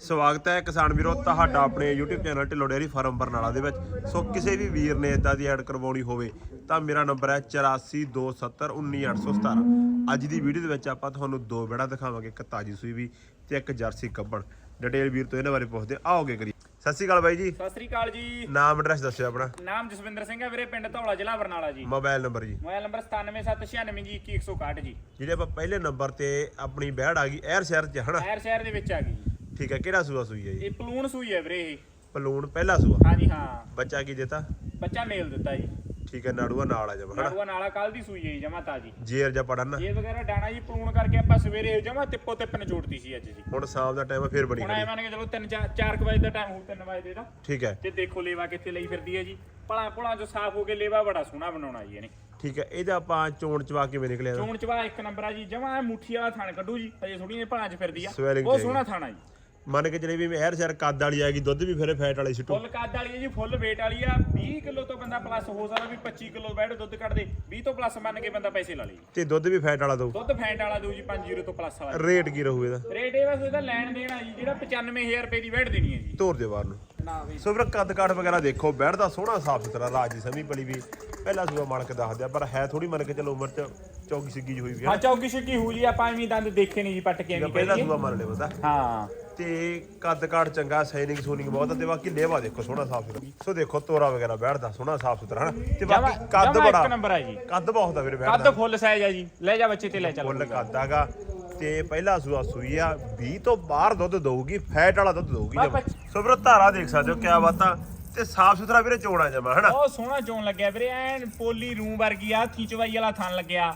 ਸਵਾਗਤ ਹੈ ਕਿਸਾਨ ਵੀਰੋ ਤੁਹਾਡਾ ਆਪਣੇ YouTube channel Dhillon dairy farm Barnala ਦੇ ਵਿੱਚ। ਸੋ ਕਿਸੇ ਵੀ ਵੀਰ ਨੇ ਇਦਾਂ ਦੀ ਐਡ ਕਰਵਾਉਣੀ ਹੋਵੇ ਤਾਂ ਮੇਰਾ ਨੰਬਰ ਹੈ 8427191817 ਅੱਜ ਦੀ ਵੀਡੀਓ ਦੇ ਵਿੱਚ ਆਪਾਂ ਤੁਹਾਨੂੰ ਦੋ ਬੇੜਾ ਦਿਖਾਵਾਂਗੇ ਇੱਕ ਤਾਜੀ ਸੂਈ ਵੀ ਤੇ ਇੱਕ ਜਰਸੀ ਕੱਬਣ। ਡਿਟੇਲ ਵੀਰ ਤੋਂ ਇਹਨਾਂ ਬਾਰੇ ਪੁੱਛਦੇ ਆਓਗੇ ਕਰੀ ਸਤਿ ਸ਼੍ਰੀ ਅਕਾਲ ਬਾਈ ਜੀ। ਸਤਿ ਸ੍ਰੀ ਅਕਾਲ ਜੀ। ਨਾਮ ਐਡਰੈਸ ਦੱਸਿਓ ਆਪਣਾ। ਨਾਮ ਜਸਵਿੰਦਰ ਸਿੰਘ ਹੈ ਵੀਰੇ ਪਿੰਡ ਧੌਲਾ ਜ਼ਿਲ੍ਹਾ ਬਰਨਾਲਾ ਜੀ। ਮੋਬਾਈਲ ਨੰਬਰ ਜੀ। ਮੋਬਾਈਲ ਨੰਬਰ 9776912161 ਜੀ। ਜਿਹੜੇ ਆਪਾਂ ਪਹਿਲੇ ਨੰਬਰ ਤੇ ਆਪਣੀ ਬੈੜ ਆ ਗਈ ਐਰ ਸ਼ਹਿਰ ਚ ਹਨਾ? ਸ਼ਹਿਰ ਸ਼ਹਿਰ ਦੇ ਵਿੱਚ ਆ ਗਈ। ਠੀਕ ਹੈ ਕਿਹੜਾ ਸੂਆ ਸੂਈ ਹੈ ਜੀ? ਇਹ ਪਲੂਣ ਸੂਈ ਹੈ ਵੀਰੇ ਇਹ। ਪਲੂਣ ਪਹਿਲਾ ਸੂਆ? ਹਾਂਜੀ ਹਾਂ। ਬੱਚਾ ਕੀ ਦਿੱਤਾ? ਬੱਚਾ ਮੇਲ ਦਿੱਤਾ ਜੀ। ਠੀਕ ਹੈ ਨਾੜੂਆ ਨਾਲ ਆ ਜਾਵਾ ਹਨਾ? ਨਾੜੂਆ ਨਾਲਾ ਕੱਲ ਦੀ ਸੂਈ ਹੈ ਜੀ ਜਮਾ ਤਾਜੀ। ਜੇਰ ਜਾਂ ਪੜਨ ਇਹ ਵਗੈਰਾ ਡਾਣਾ ਜੀ ਪਲੂਣ ਕਰਕੇ ਆਪਾਂ ਸਵੇਰੇ ਜਮਾ ਤਿੱਪੋ ਤਿੱਪ ਨਿਚੋੜਤੀ ਸੀ ਅੱਜ ਜੀ ਹੁਣ ਸ਼ਾਮ ਦਾ ਟਾਈਮ ਫੇਰ ਬਣੀ ਹੁਣ ਖੜੀ। ਐ ਮੰਨ ਕੇ ਚਲੋ 3 4 ਵਜੇ ਦਾ ਟਾਈਮ ਹੋ 3 ਵਜੇ ਦਾ ਠੀਕ ਹੈ। ਤੇ ਦੇਖੋ ਲੇਵਾ ਕਿੱਥੇ ਲਈ ਫਿਰਦੀ ਹੈ ਜੀ। ਭਲਾ ਭਲਾ ਜੋ ਸਾਫ਼ ਹੋ ਕੇ ਲੇਵਾ ਬੜਾ ਸੋਹਣਾ ਬਣਾਉਣਾ ਜੀ ਇਹਨੇ। ਠੀਕ ਹੈ ਇਹਦਾ ਆਪਾਂ ਚੋਣ ਚਵਾ ਕਿਵੇਂ ਨਿਕਲਿਆ ਇਹਦਾ? ਚੋਣ ਚਵਾ ਇੱਕ ਨੰਬਰ ਆ ਜੀ ਜਮਾ ਮੁੱਠੀ ਵਾਲਾ ਥਣ ਕੱਢੂ ਜੀ ਹਜੇ ਥੋੜੀ ਜਿਹੀ ਚ ਫਿਰਦੀ ਆ। Swelling ਬਹੁਤ ਸੋਹਣਾ ਥਾਣਾ ਜੀ। ਮੰਨ ਕੇ ਚਲੇ ਵੀ ਐਰ ਸ਼ਹਿਰ ਕੱਦ ਵਾਲੀ ਆਏਗੀ ਦੁੱਧ ਵੀ ਫੇਰੇ ਫੈਟ ਵਾਲੀ ਸਿੱਟੂ ਫੁੱਲ ਕੱਦ ਵਾਲੀ ਹੈ ਜੀ ਫੁੱਲ weight ਵਾਲੀ ਆ। 20 ਕਿਲੋ ਤੋਂ ਬੰਦਾ ਪਲੱਸ ਹੋ ਸਕਦਾ ਵੀ 25 ਕਿਲੋ ਬੈਡ ਦੁੱਧ ਕੱਢ ਦੇ। 20 ਤੋਂ ਪਲੱਸ ਮੰਨ ਕੇ ਬੰਦਾ ਪੈਸੇ ਲਾ ਲੇ ਤੇ ਦੁੱਧ ਵੀ ਫੈਟ ਵਾਲਾ ਦਊ ਦੁੱਧ ਫੈਟ ਵਾਲਾ ਦੂ ਜੀ 50 ਤੋਂ ਪਲੱਸ ਵਾਲਾ। ਰੇਟ ਕੀ ਰਹੂ ਇਹਦਾ? ਰੇਟ ਇਹ ਬਸ ਇਹਦਾ ਲੈਣ ਦੇਣਾ ਜੀ ਜਿਹੜਾ 95000 ਰੁਪਏ ਦੀ weight ਦੇਣੀ ਹੈ ਜੀ। ਤੋਰ ਦੇ ਬਾਹਰ ਨੂੰ। ਸੋ ਫਿਰ ਕੱਦ ਕਾਠ ਵਗੈਰਾ ਦੇਖੋ ਬੈੜ ਦਾ ਸੋਹਣਾ ਸਾਫ਼ ਸੁਥਰਾ ਰਾਜ ਦੀ ਸਮੀ ਪਲੀ ਵੀ। ਪਹਿਲਾ ਸੂਆ ਮਾਲਕ ਦੱਸ ਦਿਆ ਪਰ ਹੈ ਥੋੜੀ ਮੰਨ ਕੇ ਚਲੋ ਉਮਰ ਚ ਚੌਕੀ ਸਿੱਗੀ ਹੋਈ ਵੀ ਹੈ ਚੌਕੀ ਛਿੱਕੀ ਹੂ ਜੀ ਆਪਾਂ ਐਵੇਂ ਦੰਦ ਦੇਖੇ ਨਹੀਂ ਜੀ ਪੱਟ ਕੇ ਐਵੇਂ ਪਹਿਲਾ ਸੂਆ ਮੰਨ ਲਿਓ ਬੰਦਾ ਹਾਂ। ਤੇ ਕੱਦ ਕਾਠ ਚੰਗਾ ਸਾਈਨਿੰਗ ਸੂਨਿੰਗ ਬਹੁਤ ਆ ਤੇ ਬਾਕੀ ਲੇਵਾ ਦੇਖੋ ਸੋਹਣਾ ਸਾਫ਼ ਸੁਥਰਾ। ਸੋ ਦੇਖੋ ਤੋਰਾ ਵਗੈਰਾ ਬੈਠਦਾ ਸੋਹਣਾ ਸਾਫ਼ ਸੁਥਰਾ ਹਨਾ? ਤੇ ਜਮਾ ਬਾਕੀ ਕੱਦ ਜਮਾ ਬੜਾ ਇੱਕ ਨੰਬਰ ਆ ਜੀ। ਕੱਦ ਬਹੁਤ ਆ ਵੀਰੇ ਬੈਠਦਾ। ਕੱਦ ਫੁੱਲ ਸਾਈਜ਼ ਆ ਜੀ। ਲੈ ਜਾ ਬੱਚੇ ਤੇ ਲੈ ਚੱਲ। ਫੁੱਲ ਕੱਦ ਆਗਾ ਤੇ ਪਹਿਲਾ ਸੂਆ ਸੂਈ ਆ 20 ਤੋਂ ਬਾਹਰ ਦੁੱਧ ਦਊਗੀ ਫੈਟ ਵਾਲਾ ਦੁੱਧ ਦਊਗੀ ਜਮਾਂ। ਸੋ ਵੀਰੇ ਧਾਰਾ ਦੇਖ ਸਕਦੇ ਹੋ ਕਿਆ ਬਾਤਾਂ। ਤੇ ਸਾਫ਼ ਸੁਥਰਾ ਵੀਰੇ ਚੋਣਾ ਜਮਾ ਹਨਾ? ਬਹੁਤ ਸੋਹਣਾ ਚੋਣ ਲੱਗਿਆ ਵੀਰੇ ਐਨ ਪੋਲੀ ਰੂਮ ਵਰਗੀ ਆ ਥੀਚਵਾਈ ਵਾਲਾ ਥਣ ਲੱਗਿਆ।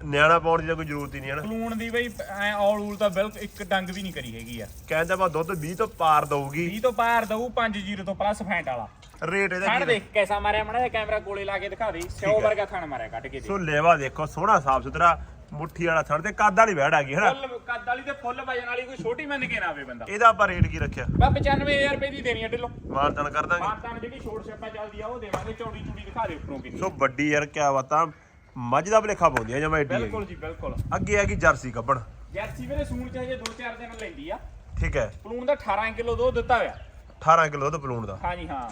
ਨਿਆਣਾ ਪਾਉਣ ਦੀ ਤਾਂ ਕੋਈ ਜ਼ਰੂਰਤ ਹੀ ਨਹੀਂ ਹਨਾ ਕਲੂਣ ਦੀ ਬਈ ਐ ਔਲ ਊਲ ਤਾਂ ਬਿਲਕੁਲ ਇੱਕ ਡੰਗ ਵੀ ਨਹੀਂ ਕਰੀ ਹੈਗੀ ਆ। ਕਹਿੰਦਾ ਵਾ ਦੁੱਧ 20 ਤੋਂ ਪਾਰ ਦਊਗੀ। 20 ਤੋਂ ਪਾਰ ਦਊ 5 ਤੋਂ ਪਲੱਸ ਫੈਂਟ ਵਾਲਾ। ਰੇਟ ਇਹਦਾ ਥਣ ਕੀ ਦੇਖ ਕੈਸਾ ਮਾਰਿਆ ਮੜਾ ਕੈਮਰਾ ਕੋਲੇ ਲਾ ਕੇ ਦਿਖਾ ਦੇ ਸਿਓ ਵਰਗਾ ਥਣ ਮਾਰਿਆ ਕੱਢ ਕੇ ਦੇ। ਸੋ ਲੇਵਾ ਦੇਖੋ ਸੋਹਣਾ ਸਾਫ਼ ਸੁਥਰਾ ਮੁੱਠੀ ਵਾਲਾ ਥਣ ਤੇ ਕੱਦ ਵਾਲੀ ਵੈੜ ਆ ਗਈ ਹਨਾ ਫੁੱਲ ਕੱਦ ਵਾਲੀ ਤੇ ਫੁੱਲ ਵਜਨ ਵਾਲੀ ਕੋਈ ਛੋਟੀ ਮੰਨ ਕੇ ਨਾ ਆਵੇ ਬੰਦਾ। ਇਹਦਾ ਆਪਾਂ ਰੇਟ ਕੀ ਰੱਖਿਆ? ਬਾ 95000 ਰੁਪਏ ਦੀ ਦੇਣੀ ਆ ਢਿੱਲੋ। ਮਾਨਤਨ ਕਰ ਦਾਂਗੇ। ਮਾਰਤਾਂ ਜਿਹੜੀ ਛੋਟ ਛੱਪਾ ਚੱਲਦੀ ਆ ਉਹ ਦੇਵਾਂਗੇ ਚੌੜੀ ਚੂੜੀ ਦਿਖਾ ਦੇ ਉੱਪਰੋਂ ਕਿੰਨੀ। ਸੋ ਵੱਡੀ ਯਾਰ ਕਿਆ ਬਾਤਾਂ। ਮੱਝ ਦਾ ਭਲੇਖਾ ਪਾਉਂਦੀ ਆ ਜਮਾ ਹੈਗੀ। ਬਿਲਕੁਲ ਜੀ ਬਿਲਕੁਲ। ਅੱਗੇ ਆ ਗਈ ਜਰਸੀ ਕੱਪਣ ਜਰਸੀ ਵੀਰੇ ਸੂਣ ਚ ਹਜੇ 2-4 ਦਿਨ ਲੈਂਦੀ ਆ। ਠੀਕ ਹੈ। ਪਲੂਣ ਦਾ 18 ਕਿਲੋ ਦੁੱਧ ਦਿੱਤਾ ਹੋਇਆ। 18 ਕਿਲੋ ਦੁੱਧ ਪਲੂਣ ਦਾ। ਹਾਂਜੀ ਹਾਂ।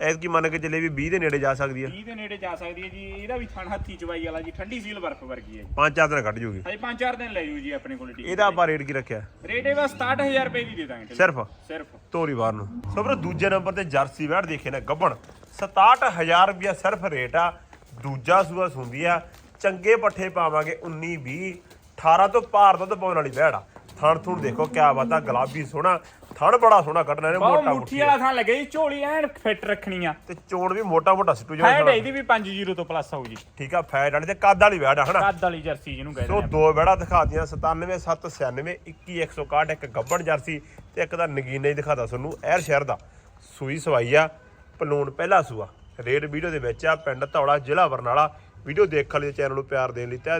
ਐਤਕੀ ਮੰਨ ਕੇ ਚੱਲੇ ਵੀ 20 ਦੇ ਨੇੜੇ ਜਾ ਸਕਦੀ ਹੈ 20 ਦੇ ਨੇੜੇ ਜਾ ਸਕਦੀ ਹੈ ਜੀ ਇਹਦਾ ਵੀ ਥਣ ਹੱਥੀ ਚਵਾਈ ਵਾਲਾ ਜੀ ਠੰਡੀ ਸੀਲ ਬਰਫ ਵਰਗੀ ਹੈ ਜੀ। ਪੰਜ ਚਾਰ ਦਿਨ ਕੱਢ ਜੂਗੀ। ਹਜੇ 5-4 ਦਿਨ ਲੈ ਜੂ ਜੀ ਆਪਣੇ ਕੋਲ ਇਹਦਾ ਆਪਾਂ ਰੇਟ ਕੀ ਰੱਖਿਆ? ਰੇਟ ਇਹ ਬਸ 67000 ਰੁਪਏ ਦੀ ਦੇ ਦਾਂਗੇ ਸਿਰਫ? ਸਿਰਫ। ਤੋਰੀ ਬਾਹਰ ਨੂੰ। ਸੋ ਵੀਰੋ ਦੂਜੇ ਨੰਬਰ ਤੇ ਜਰਸੀ ਵੈੜ ਦੇਖੇ ਨੇ ਗੱਬਣ 67000 ਰੁਪਇਆ ਸਿਰਫ ਰੇਟ ਆ। ਦੂਜਾ ਸੂਆ ਸੁੰਦੀ ਆ ਚੰਗੇ ਪੱਠੇ ਪਾਵਾਂਗੇ 19 20 18 ਤੋਂ ਪਾਰ ਦੁੱਧ ਪਾਉਣ ਵਾਲੀ ਵੈੜ ਆ। ਥਣ ਥੁਣ ਦੇਖੋ ਕਿਆ ਬਾਤ ਆ ਗੁਲਾਬੀ ਸੋਹਣਾ ਥਣ ਬੜਾ ਸੋਹਣਾ ਕੱਢਣਾ ਬਹੁਤ ਮੋਟਾ ਮੁੱਠੀ ਵਾਲਾ ਥਾਂ ਲੱਗੇ ਝੋਲੀ ਐਨ ਫਿੱਟ ਰੱਖਣੀ ਆ। ਤੇ ਚੋਣ ਵੀ ਮੋਟਾ ਮੋਟਾ ਸਿੱਟੂ ਫੈਟ ਜਿਹਾ ਇਹਦੀ ਵੀ 5-0 ਤੋਂ ਪਲੱਸ ਆਊ ਜੀ। ਠੀਕ ਆ ਫੈਟ ਵਾਲੀ ਤੇ ਕੱਦ ਵਾਲੀ ਆ ਹਨਾ? ਕੱਦ ਵਾਲੀ ਜਰਸੀ ਜਿਹਨੂੰ ਸੋ ਕਹਿੰਦੇ ਆ ਦੋ ਵੈੜਾ ਦਿਖਾਤੀਆਂ 97 796 21161 ਇੱਕ ਗੱਬਣ ਜਰਸੀ ਤੇ ਇੱਕ ਦਾ ਨਗੀਨਾ ਹੀ ਦਿਖਾਤਾ ਤੁਹਾਨੂੰ ਐਰ ਸ਼ਹਿਰ ਦਾ। ਸੂਈ ਸਵਾਈ ਆ ਪਲੂਣ ਪਹਿਲਾ ਸੂਆ। ਰੇਡ ਵੀਡੀਓ ਦੇ ਵਿੱਚ ਆ ਪਿੰਡ ਧੌਲਾ ਜ਼ਿਲ੍ਹਾ ਬਰਨਾਲਾ। ਵੀਡੀਓ ਦੇਖਣ ਲਈ ਚੈਨਲ ਨੂੰ ਪਿਆਰ ਦੇਣ ਲਈ ਤਹਿ